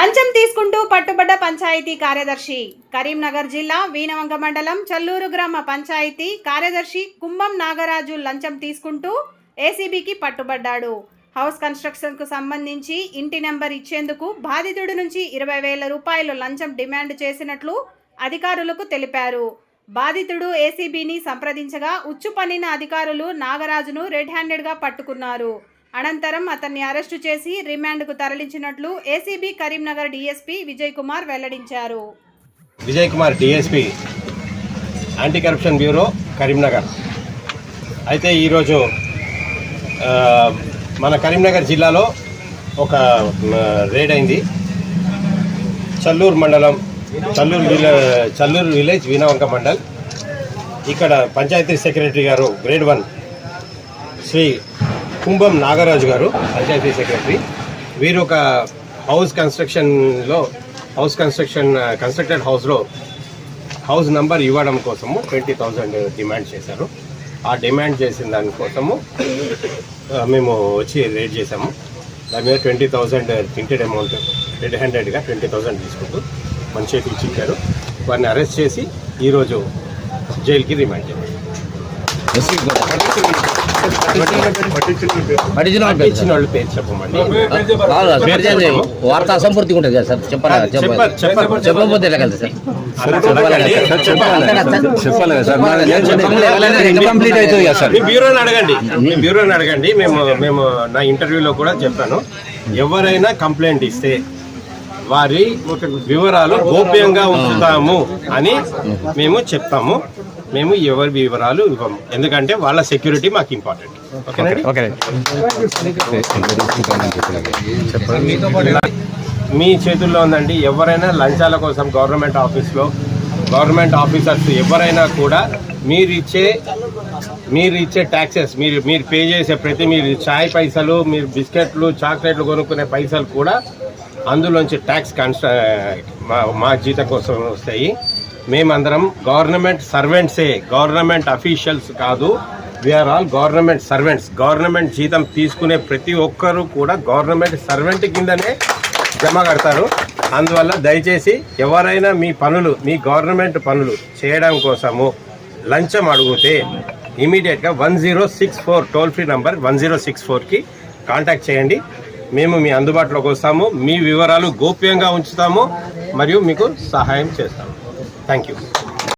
లంచం తీసుకుంటూ పట్టుబడ్డ పంచాయతీ కార్యదర్శి. కరీంనగర్ జిల్లా వీనవంక మండలం చల్లూరు గ్రామ పంచాయతీ కార్యదర్శి కుంభం నాగరాజు లంచం తీసుకుంటూ ఏసీబీకి పట్టుబడ్డాడు. హౌస్ కన్స్ట్రక్షన్కు సంబంధించి ఇంటి నెంబర్ ఇచ్చేందుకు బాధితుడి నుంచి ఇరవై వేల రూపాయలు లంచం డిమాండ్ చేసినట్లు అధికారులకు తెలిపారు. బాధితుడు ఏసీబీని సంప్రదించగా ఉచ్చు అధికారులు నాగరాజును రెడ్ హ్యాండెడ్గా పట్టుకున్నారు. అనంతరం అతన్ని అరెస్టు చేసి రిమాండ్కు తరలించినట్లు ఏసీబీ కరీంనగర్ డీఎస్పీ విజయ్ కుమార్ వెల్లడించారు. Vijay Kumar DSP anti corruption bureau Karimnagar. అయితే ఈరోజు మన కరీంనగర్ జిల్లాలో ఒక రేడ్ అయింది. చల్లూరు మండలం చల్లూరు విలే చల్లూరు విలేజ్ వీణవంక మండల్. ఇక్కడ పంచాయతీ సెక్రటరీ గారు గ్రేడ్ వన్ శ్రీ కుంభం నాగరాజు గారు పంచాయతీ సెక్రటరీ. వీరు ఒక హౌస్ కన్స్ట్రక్షన్లో హౌస్ కన్స్ట్రక్షన్ కన్స్ట్రక్టెడ్ హౌస్లో హౌస్ నంబర్ ఇవ్వడం కోసము ట్వంటీ థౌజండ్ డిమాండ్ చేశారు. ఆ డిమాండ్ చేసిన దానికోసము మేము వచ్చి రేట్ చేసాము దాని మీద twenty thousand printed amount red హ్యాండెడ్గా ట్వంటీ థౌజండ్ తీసుకుంటూ మన చేతికి ఇచ్చి ఇచ్చారు. వారిని అరెస్ట్ చేసి ఈరోజు జైలుకి రిమాండ్ చేశారు. పట్టించిన వాళ్ళు పేరు చెప్పమండి వార్త అసంపూర్తిగా ఉంటుంది కదా సార్ చెప్పరా చెప్పకపోతే ఎలా కదా సార్ చెప్పాలి చెప్పాలి కంప్లీట్ అవుతుంది కదా సార్ మీ బ్యూరోని అడగండి మీ బ్యూరోని అడగండి మేము మేము నా ఇంటర్వ్యూలో కూడా చెప్పాను ఎవరైనా కంప్లైంట్ ఇస్తే వారి వివరాలు గోప్యంగా ఉంచుతాము అని మేము చెప్తాము మేము ఎవరి వివరాలు ఇవ్వము. ఎందుకంటే వాళ్ళ సెక్యూరిటీ మాకు ఇంపార్టెంట్ మీ చేతుల్లో ఉందండి. ఎవరైనా లంచాల కోసం గవర్నమెంట్ ఆఫీస్లో గవర్నమెంట్ ఆఫీసర్స్ ఎవరైనా కూడా మీరు ఇచ్చే మీరు ఇచ్చే ట్యాక్సెస్ మీరు మీరు పే చేసే ప్రతి మీరు చాయ్ పైసలు మీరు బిస్కెట్లు చాక్లెట్లు కొనుక్కునే పైసలు కూడా అందులోంచి ట్యాక్స్ కన్స్ట మా మా జీతం కోసం వస్తాయి. మేమందరం గవర్నమెంట్ సర్వెంట్సే గవర్నమెంట్ అఫీషియల్స్ కాదు. We are all government servants. Government జీతం తీసుకునే ప్రతి ఒక్కరూ కూడా గవర్నమెంట్ సర్వెంట్ కిందనే జమ కడతారు. అందువల్ల దయచేసి ఎవరైనా మీ పనులు మీ గవర్నమెంట్ పనులు చేయడం కోసము లంచం అడిగితే ఇమీడియట్గా one zero six four toll free number one zero six ఫోర్కి కాంటాక్ట్ చేయండి. మేము మీ అందుబాటులోకి వస్తాము. మీ వివరాలు గోప్యంగా ఉంచుతాము. మరియు మీకు సహాయం చేస్తాము. thank you.